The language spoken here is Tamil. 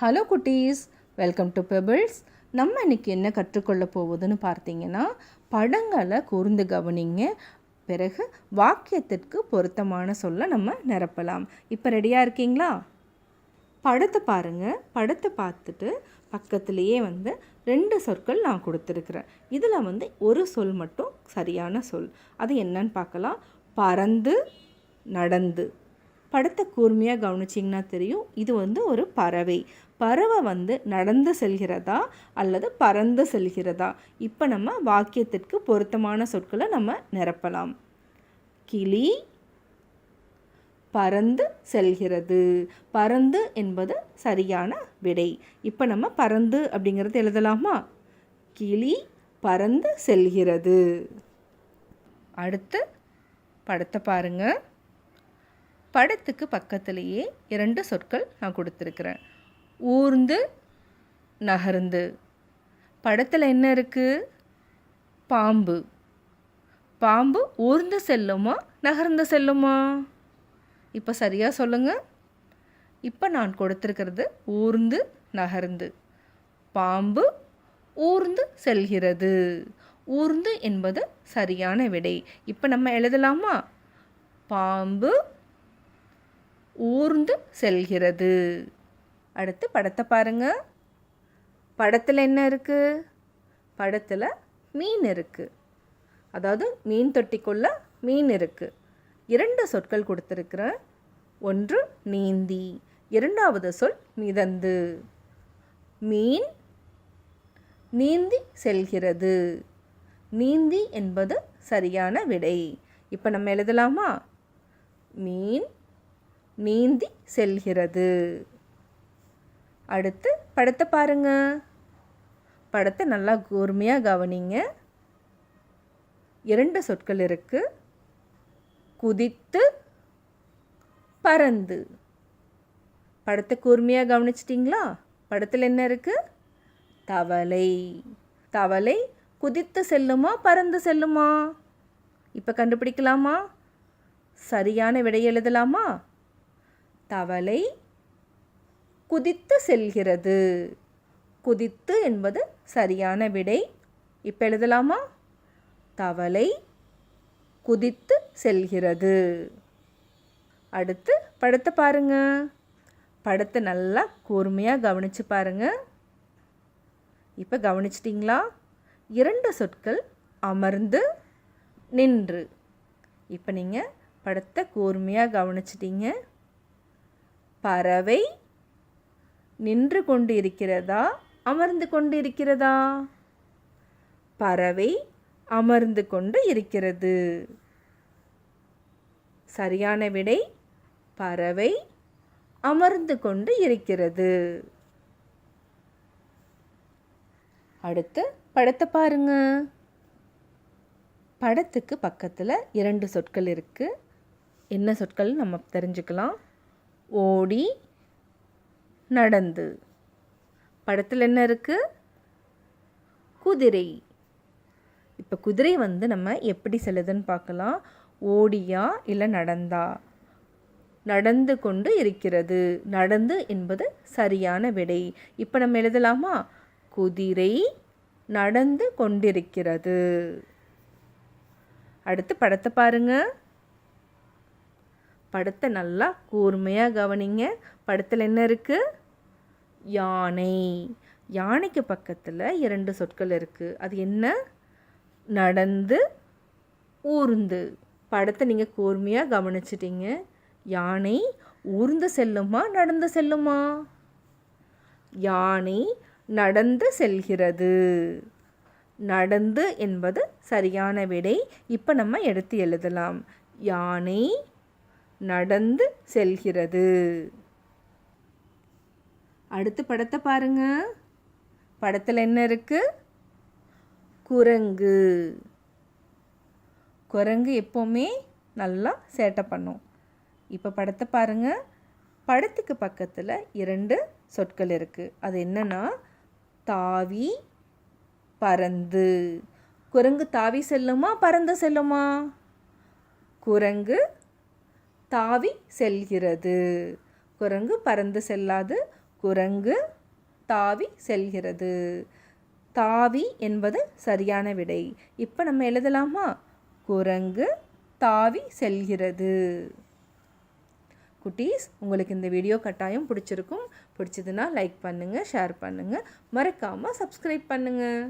ஹலோ குட்டீஸ். வெல்கம் டு பெபிள்ஸ் நம்ம இன்னைக்கு என்ன கற்றுக்கொள்ள போகுதுன்னு பார்த்தீங்கன்னா படங்களை கூர்ந்து கவனிங்க. பிறகு வாக்கியத்திற்கு பொருத்தமான சொல்ல நம்ம நிரப்பலாம். இப்போ ரெடியாக இருக்கீங்களா? படத்தை பாருங்கள் படத்தை பார்த்துட்டு பக்கத்துலேயே வந்து ரெண்டு சொற்கள் நான் கொடுத்துருக்குறேன். இதில் வந்து ஒரு சொல் மட்டும் சரியான சொல். அது என்னன்னு பார்க்கலாம். பறந்து நடந்து. படத்தை கூர்மையாக கவனிச்சிங்கன்னா தெரியும். இது வந்து ஒரு பறவை. பறவை வந்து நடந்து செல்கிறதா அல்லது பறந்து செல்கிறதா? இப்போ நம்ம வாக்கியத்திற்கு பொருத்தமான சொற்களை நம்ம நிரப்பலாம். கிளி பறந்து செல்கிறது. பறந்து என்பது சரியான விடை. இப்போ நம்ம பறந்து அப்படிங்கிறது எழுதலாமா? கிளி பறந்து செல்கிறது. அடுத்து படத்தை பாருங்க. படத்துக்கு பக்கத்திலேயே இரண்டு சொற்கள் நான் கொடுத்துருக்குறேன். ஊர்ந்து நகர்ந்து. படத்தில் என்ன இருக்குது பாம்பு. பாம்பு ஊர்ந்து செல்லுமா நகர்ந்து செல்லுமா? இப்போ சரியாக சொல்லுங்கள் இப்போ நான் கொடுத்துருக்கிறது ஊர்ந்து நகர்ந்து. பாம்பு ஊர்ந்து செல்கிறது. ஊர்ந்து என்பது சரியான விடை. இப்போ நம்ம எழுதலாமா? பாம்பு ஊர்ந்து செல்கிறது. அடுத்து படத்தை பாருங்கள் படத்தில் என்ன இருக்குது படத்தில் மீன் இருக்குது அதாவது மீன் தொட்டிக்குள்ள மீன் இருக்குது இரண்டு சொற்கள் கொடுத்துருக்குறேன். ஒன்று நீந்தி இரண்டாவது சொல் மிதந்து. மீன் நீந்தி செல்கிறது. நீந்தி என்பது சரியான விடை. இப்போ நம்ம எழுதலாமா? மீன் நீந்தி செல்கிறது. அடுத்து படத்தை பாருங்க. படத்தை நல்லா கூர்மையாக கவனிங்க. இரண்டு சொற்கள் இருக்கு. குதித்து பறந்து. படத்தை கூர்மையாக கவனிச்சிட்டிங்களா? படத்தில் என்ன இருக்கு? தவளை. தவளை குதித்து செல்லுமா பறந்து செல்லுமா? இப்போ கண்டுபிடிக்கலாமா? சரியான விடை எழுதலாமா? தவளை குதித்து செல்கிறது. குதித்து என்பது சரியான விடை. இப்போ எழுதலாமா? தவளை குதித்து செல்கிறது. அடுத்து படத்தை பாருங்க. படத்தை நல்லா கூர்மையாக கவனித்து பாருங்க. இப்போ கவனிச்சிட்டிங்களா? இரண்டு சொற்கள் அமர்ந்து நின்று. இப்போ நீங்கள் படத்தை கூர்மையாக கவனிச்சிட்டிங்க. பறவை நின்று கொண்டு இருக்கிறதா அமர்ந்து கொண்டு இருக்கிறதா பறவை அமர்ந்து கொண்டு இருக்கிறது. சரியான விடை பறவை அமர்ந்து கொண்டு இருக்கிறது. அடுத்து படத்தை பாருங்க. படத்துக்கு பக்கத்தில் இரண்டு சொற்கள் இருக்குது என்ன சொற்கள் நம்ம தெரிஞ்சுக்கலாம். ஓடி நடந்து. படத்தில் என்ன இருக்குது குதிரை. இப்போ குதிரை வந்து நம்ம எப்படி செல்லுதுன்னு பார்க்கலாம். ஓடியா இல்லை நடந்தா? நடந்து கொண்டு இருக்கிறது. நடந்து என்பது சரியான விடை. இப்போ நம்ம எழுதலாமா? குதிரை நடந்து கொண்டிருக்கிறது. அடுத்து படத்தை பாருங்க. படத்தை நல்லா கூர்மையாக கவனிங்க. படத்தில் என்ன இருக்குது யானை. யானைக்கு பக்கத்தில் இரண்டு சொற்கள் இருக்குது அது என்ன? நடந்து ஊர்ந்து. படத்தை நீங்கள் கூர்மையாக கவனிச்சிட்டீங்க. யானை ஊர்ந்து செல்லுமா நடந்து செல்லுமா? யானை நடந்து செல்கிறது. நடந்து என்பது சரியான விடை. இப்போ நம்ம எடுத்து எழுதலாம். யானை நடந்து செல்கிறது. அடுத்து படத்தை பாருங்க. படத்தில் என்ன இருக்கு? குரங்கு. குரங்கு எப்போவுமே நல்லா சேட்டை பண்ணும். இப்போ படத்தை பாருங்க. படத்துக்கு பக்கத்தில் இரண்டு சொற்கள் இருக்குது அது என்னன்னா தாவி பறந்து. குரங்கு தாவி செல்லுமா பறந்து செல்லுமா? குரங்கு தாவி செல்கிறது. குரங்கு பறந்து செல்லாது குரங்கு தாவி செல்கிறது. தாவி என்பது சரியான விடை. இப்போ நம்ம எழுதலாமா? குரங்கு தாவி செல்கிறது. குட்டீஸ் உங்களுக்கு இந்த வீடியோ கட்டாயம் பிடிச்சிருக்கும். பிடிச்சதுன்னா லைக் பண்ணுங்கள் ஷேர் பண்ணுங்கள் மறக்காமல் சப்ஸ்கிரைப் பண்ணுங்கள்